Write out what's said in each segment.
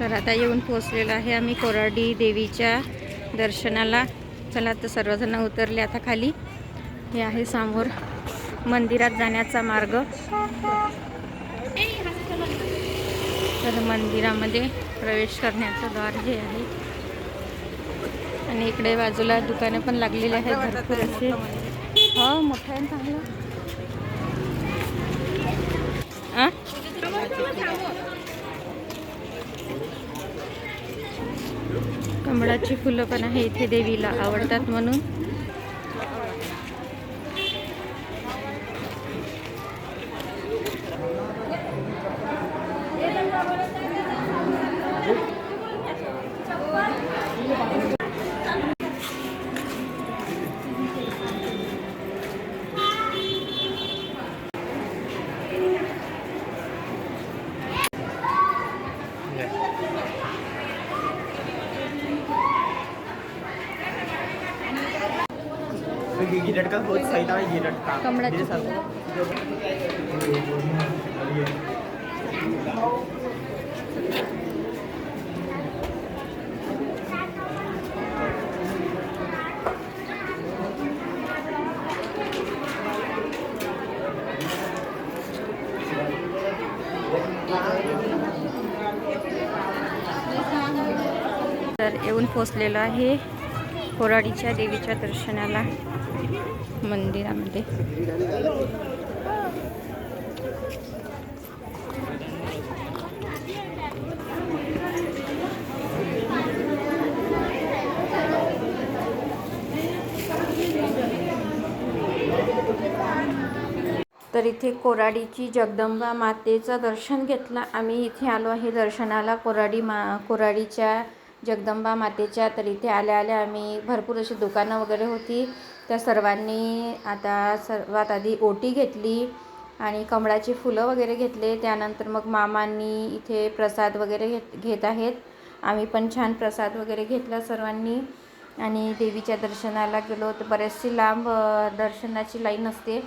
तर आता येऊन पोचलेलो आहे आम्ही कोराडी देवीच्या दर्शनाला. चला तर सर्वजण उतरले आता खाली. हे आहे समोर मंदिरात जाण्याचा मार्ग. तर मंदिरामध्ये प्रवेश करण्याचं द्वार हे आहे. आणि इकडे बाजूला दुकाने पण लागलेली आहेत भरपूर असे हो मोठं आहे चांगलं. आ? फुलं पण आहे इथे देवीला आवडतात म्हणून गिरट का? बहुत सही था गिरट का कमळाची. मेरे साथ तर येऊन पोचलेलो आहे कोराडीच्या देवीच्या दर्शनाला. मंदिरामध्ये. तर इथे कोराडीची जगदंबा मातेचं दर्शन घेतलं. आम्ही इथे आलो आहे दर्शनाला कोराडी मा कोराडीच्या जगदंबा मातेच्या. तर इथे आल्या आल्या आम्ही भरपूर अशी दुकानं वगैरे होती. त्या सर्वांनी आता सर्वात आधी ओटी घेतली आणि कमळाची फुलं वगैरे घेतले. त्यानंतर मग मामांनी इथे प्रसाद वगैरे घेत घेत आहेत. आम्ही पण छान प्रसाद वगैरे घेतला सर्वांनी. आणि देवीच्या दर्शनाला गेलो तर बरेचशी लांब दर्शनाची लाईन असते.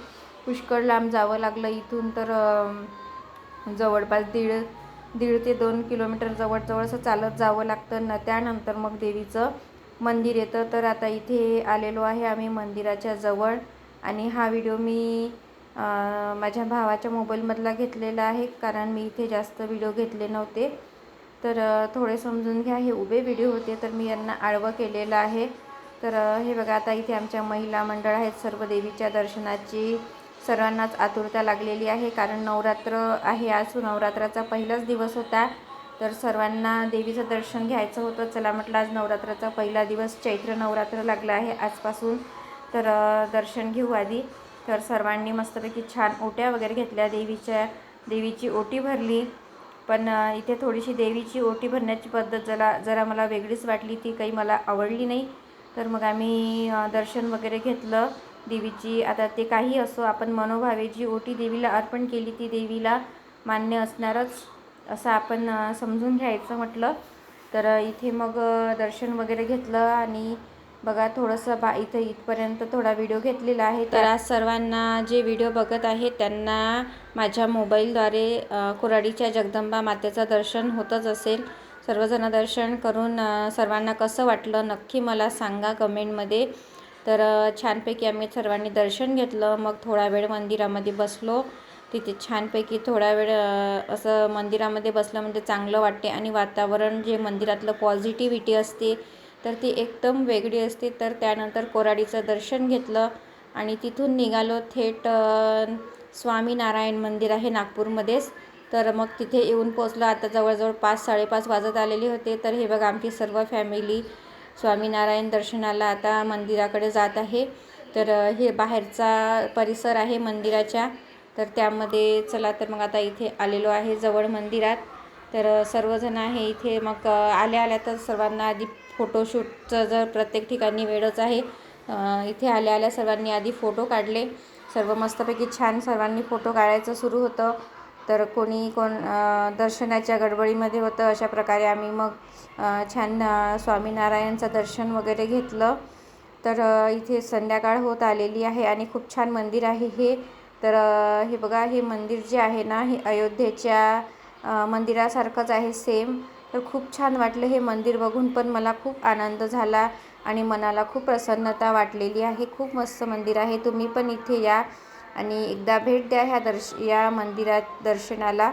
पुष्कळ लांब जावं लागलं इथून तर जवळपास दीड दीड ते दोन किलोमीटर जवळजवळ असं चालत जावं लागतं. न त्यानंतर मग देवीचं मंदिर येतं. तर आता इथे आलेलो आहे आम्ही मंदिराच्या जवळ. आणि हा व्हिडिओ मी माझ्या भावाच्या मोबाईलमधला घेतलेला आहे. कारण मी इथे जास्त व्हिडिओ घेतले नव्हते. तर थोडे समजून घ्या. हे उभे व्हिडिओ होते तर मी यांना आडवं केलेलं आहे. तर हे बघा आता इथे आमच्या महिला मंडळ आहेत. सर्व देवीच्या दर्शनाची सर्वांनाच आतुरता लागलेली आहे. कारण नवरात्र आहे. आज नवरात्राचा पहिलाच दिवस होता. तर सर्वांना देवीचं दर्शन घ्यायचं होतं. चला म्हटलं आज नवरात्राचा पहिला दिवस चैत्र नवरात्र लागला आहे आजपासून. तर दर्शन घेऊ आधी. तर सर्वांनी मस्तपैकी छान ओट्या वगैरे घेतल्या. देवीच्या देवीची ओटी भरली. पण इथे थोडीशी देवीची ओटी भरण्याची पद्धत जरा जरा मला वेगळीच वाटली. ती काही मला आवडली नाही. तर मग आम्ही दर्शन वगैरे घेतलं देवीची. आता ते काही असो आपण मनोभावे जी ओटी देवीला अर्पण केली ती देवीला मान्य असणारच. असं आपण समजून घ्यायचं म्हटलं. तर इथे मग दर्शन वगैरे घेतलं आणि बघा थोडंसं बा इथं इथपर्यंत थोडा व्हिडिओ घेतलेला आहे. तर आज सर्वांना जे व्हिडिओ बघत आहेत त्यांना माझ्या मोबाईलद्वारे कोराडीच्या जगदंबा मातेचं दर्शन होतच असेल. सर्वजण दर्शन करून सर्वांना कसं वाटलं नक्की मला सांगा कमेंटमध्ये. तर छानपैकी आम्ही सर्वांनी दर्शन घेतलं. मग थोडा वेळ मंदिरामध्ये बसलो. तिथे छानपैकी थोडा वेळ असं मंदिरामध्ये बसलं म्हणजे चांगलं वाटते आणि वातावरण जे मंदिरातलं पॉझिटिव्हिटी असते तर ती एकदम वेगळी असते. तर त्यानंतर कोराडीचं दर्शन घेतलं आणि तिथून निघालो. थेट स्वामीनारायण मंदिर आहे नागपूरमध्येच. तर मग तिथे येऊन पोचलो आता जवळजवळ पाच साडेपाच वाजत आलेले होते. तर हे बघा आमची सर्व फॅमिली स्वामीनारायण दर्शनाला आता मंदिराकडे जात आहे. तर हे बाहेरचा परिसर आहे मंदिराच्या. तर त्यामध्ये चला तर मग आता इथे आलेलो आहे जवळ मंदिरात. तर सर्वजण आहे इथे. मग आल्या आल्या तर सर्वांना आधी फोटोशूटचं जर प्रत्येक ठिकाणी वेळच आहे इथे आल्या आल्या सर्वांनी आधी फोटो काढले. सर्व मस्तपैकी छान सर्वांनी फोटो काढायचं सुरू होतं. तर कोणी कोण दर्शनाच्या गडबडीमध्ये होतं अशा प्रकारे आम्ही मग छान स्वामीनारायणचं दर्शन वगैरे घेतलं. तर इथे संध्याकाळ होत आलेली आहे आणि खूप छान मंदिर आहे हे. तर हे बघा हे मंदिर जे आहे ना हे अयोध्येच्या मंदिरासारखंच आहे सेम तर खूप छान वाटलं हे मंदिर बघून पण मला खूप आनंद झाला आणि मनाला खूप प्रसन्नता वाटलेली आहे. खूप मस्त मंदिर आहे. तुम्ही पण इथे या आणि एकदा भेट द्या ह्या दर्श या मंदिरात दर्शनाला.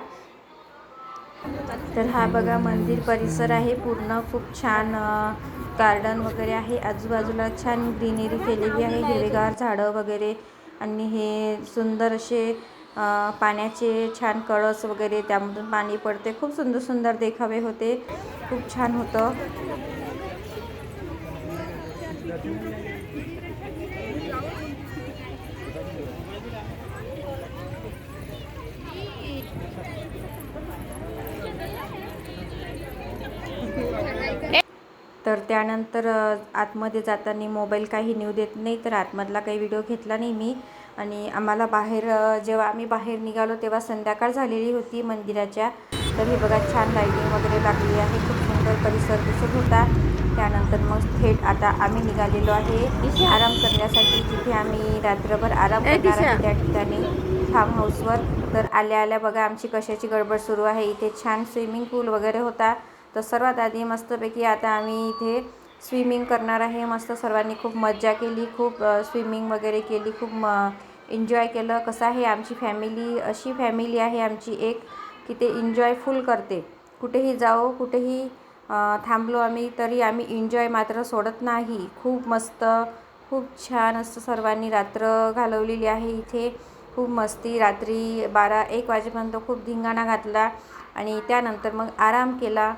तर हा बघा मंदिर परिसर आहे. पूर्ण खूप छान गार्डन वगैरे आहे. आजूबाजूला छान ग्रीनरी केलेली आहे. हिरवेगार झाडं वगैरे आणि हे सुंदर असे पाण्याचे छान कळस वगैरे त्यामधून पाणी पडते. खूप सुंदर सुंदर देखावे होते. खूप छान होतं. तर त्यानंतर आतमध्ये जाताना मोबाईल काही नेऊ देत नाही तर आतमधला काही व्हिडिओ घेतला नाही मी. आणि आम्हाला बाहेर जेव्हा आम्ही बाहेर निघालो तेव्हा संध्याकाळ झालेली होती मंदिराच्या. तर हे बघा छान लाईटिंग वगैरे लागली आहे. खूप सुंदर परिसर दिसत होता. त्यानंतर मग थेट आता आम्ही निघालेलो आहे. आराम करण्यासाठी जिथे आम्ही रात्रभर आराम करणार आहे त्या ठिकाणी फार्म हाऊसवर तर आल्या आल्या बघा आमची कशाची गडबड सुरू आहे. इथे छान स्विमिंग पूल वगैरे होता. तर सर्वात आधी मस्तपैकी आता आम्ही इथे स्विमिंग करणार आहे. मस्त सर्वांनी खूप मज्जा केली खूप स्विमिंग वगैरे केली खूप म एन्जॉय केलं. कसं आहे आमची फॅमिली अशी फॅमिली आहे आमची एक की ते एन्जॉय फुल करते. कुठेही जाओ कुठेही थांबलो आम्ही तरी आम्ही एन्जॉय मात्र सोडत नाही. खूप मस्त खूप छान असं सर्वांनी रात्र घालवलेली आहे इथे. खूप मस्ती रात्री बारा एक वाजेपर्यंत खूप धिंगाणा घातला आणि त्यानंतर मग आराम केला.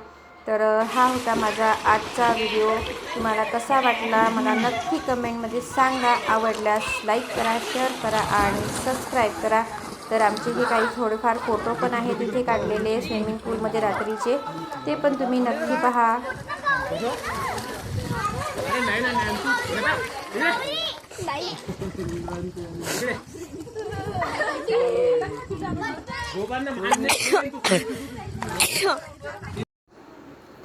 तर हा होता माझा आजचा व्हिडिओ. तुम्हाला कसा वाटला मला नक्की कमेंटमध्ये सांगा. आवडल्यास लाईक करा शेअर करा आणि सबस्क्राईब करा. तर आमचे जे काही थोडेफार फोटो पण आहेत तिथे काढलेले स्विमिंग पूलमध्ये रात्रीचे ते पण तुम्ही नक्की पहा.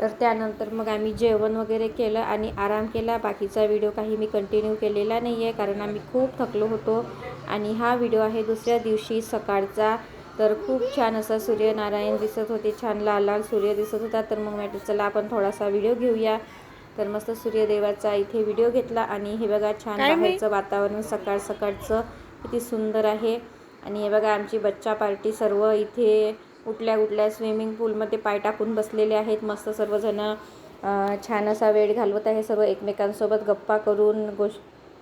तर त्यानंतर मग आम्ही जेवण वगैरे केलं आणि आराम केला. बाकीचा व्हिडिओ काही मी कंटिन्यू केलेला नाही आहे कारण आम्ही खूप थकलो होतो. आणि हा व्हिडिओ आहे दुसऱ्या दिवशी सकाळचा. तर खूप छान असा सूर्यनारायण दिसत होते छान लाल लाल सूर्य दिसत होता. तर मग म्हटलं चला आपण थोडासा व्हिडिओ घेऊया. तर मस्त सूर्यदेवाचा इथे व्हिडिओ घेतला आणि हे बघा छान बाहेरचं वातावरण सकाळ सकाळचं. किती सुंदर आहे. आणि हे बघा आमची बच्चा पार्टी सर्व इथे उठल्या उठल्या स्विमिंग पूलमध्ये पाय टाकून बसलेले आहेत. मस्त सर्वजण छान असा वेळ घालवत आहे. सर्व एकमेकांसोबत गप्पा करून गोष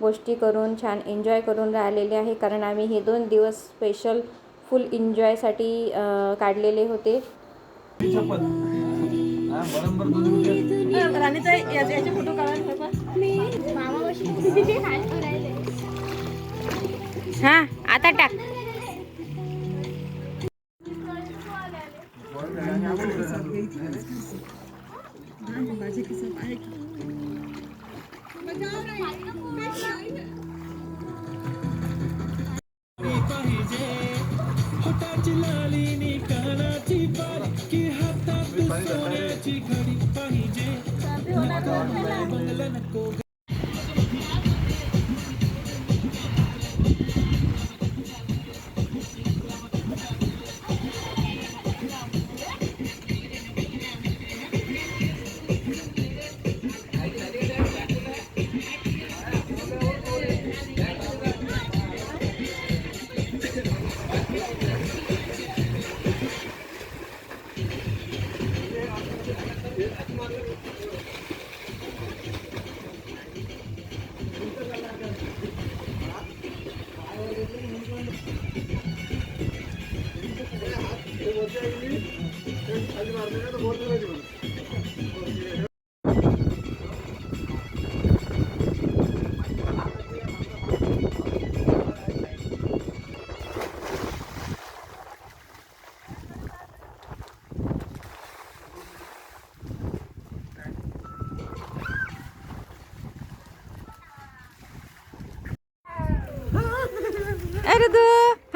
गोष्टी करून छान एन्जॉय करून राहिलेले आहे. कारण आम्ही हे दोन दिवस स्पेशल फुल एन्जॉयसाठी काढलेले होते. हां आता टाक. अरे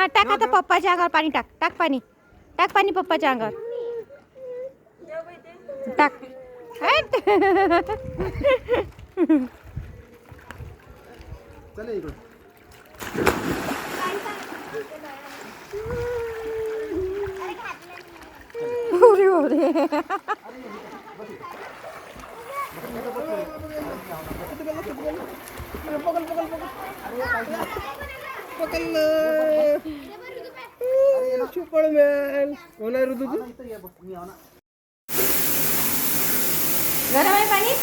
हा टाक आता पप्पाच्या अंगावर पाणी टाक. टाक पाणी. टाक पाणी पप्पाच्या अंगावर. टाक. हट. चला इकडे अरे बापरे. सुपरमॅन कोण आहे ऋतू तू? गरम आहे पाणी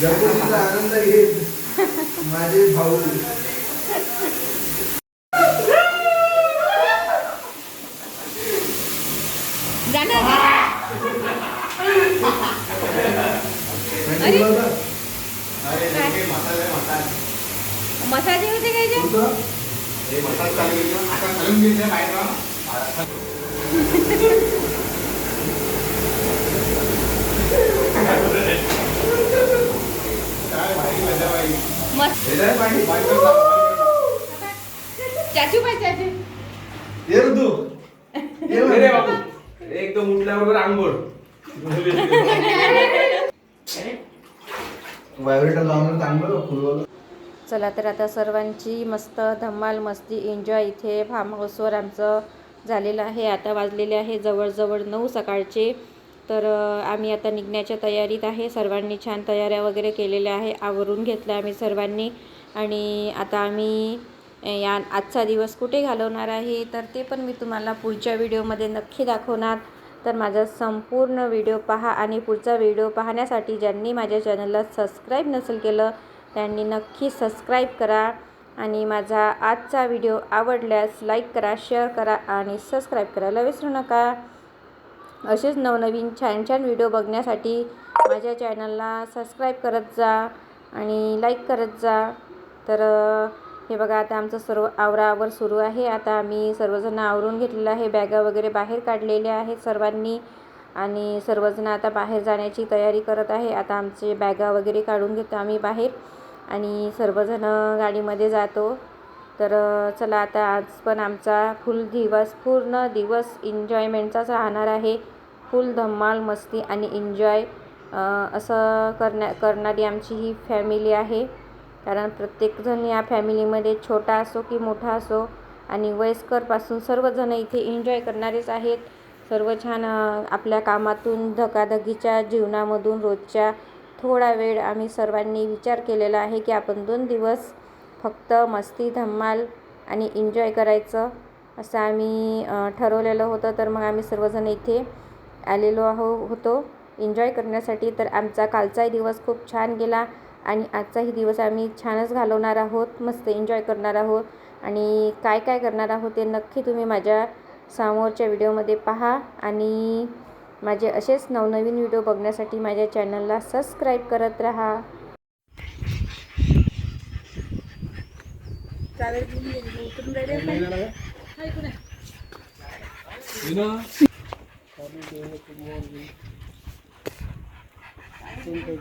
जगदीचा आनंद घेत माझे भाऊ मसाले होते काय जे? मस्त चाचू पाय चाचू. ये ऋतू ये रे. बाबू. एकदम उठल्याबरोबर आंघोळ. व्हायब्रेटर लावून चांगलं फुलवालं. चला तर आता सर्वांची मस्त धमाल मस्ती एन्जॉय इथे फार्म हाऊसवर आमचं झालेलं आहे. आता वाजलेले आहे जवळजवळ नऊ सकाळचे. तर आम्ही आता निघण्याच्या तयारीत आहे. सर्वांनी छान तयाऱ्या वगैरे केलेल्या आहे. आवरून घेतलं आम्ही सर्वांनी. आणि आता आम्ही या आजचा दिवस कुठे घालवणार आहे तर ते पण मी तुम्हाला पुढच्या व्हिडिओमध्ये नक्की दाखवणार. तर माझा संपूर्ण व्हिडिओ पहा आणि पुढचा व्हिडिओ पाहण्यासाठी ज्यांनी माझ्या चॅनलला सबस्क्राईब नसेल केलं त्यांनी नक्की सबस्क्राईब करा आणि माझा आजचा व्हिडिओ आवडल्यास लाईक करा शेअर करा आणि सबस्क्राईब करायला विसरू नका. असेच नवनवीन छान छान व्हिडिओ बघण्यासाठी माझ्या चॅनलला सबस्क्राईब करत जा आणि लाईक करत जा. तर हे बघा आता आमचं सर्व आवराआवर सुरू आहे. आता आम्ही सर्वजण आवरून घेतलेलं आहे. बॅगा वगैरे बाहेर काढलेल्या आहेत सर्वांनी आणि सर्वजण आता बाहेर जाण्याची तयारी करत आहे. आता आमचे बॅगा वगैरे काढून घेतो आम्ही बाहेर आणि सर्वजण गाडीमध्ये जातो. तर चला आता आज पण आमचा फुल दिवस पूर्ण दिवस एन्जॉयमेंटचाच राहणार आहे. फुल धम्माल मस्ती आणि एन्जॉय असं करण्या करणारी आमची ही फॅमिली आहे. कारण प्रत्येकजण या फॅमिलीमध्ये छोटा असो की मोठा असो आणि वयस्करपासून सर्वजण इथे एन्जॉय करणारेच आहेत. सर्व छान आपल्या कामातून धकाधकीच्या जीवनामधून रोजच्या थोडा वेळ आम्ही सर्वांनी विचार केलेला आहे की आपण दोन दिवस फक्त मस्ती धम्माल आणि एन्जॉय करायचं असं आम्ही ठरवलेलं होतं. तर मग आम्ही सर्वजण इथे आलेलो आहो होतो. एन्जॉय करण्यासाठी तर आमचा कालचाही दिवस खूप छान गेला. आणि आजचाही दिवस आम्ही छानच घालवणार आहोत मस्त एन्जॉय करणार आहोत आणि काय काय करणार आहोत ते नक्की तुम्ही माझ्या समोरच्या व्हिडिओमध्ये पहा आणि माझे असेच नवनवीन व्हिडिओ बघण्यासाठी माझ्या चॅनलला सबस्क्राईब करत राहा. સેમ થઈ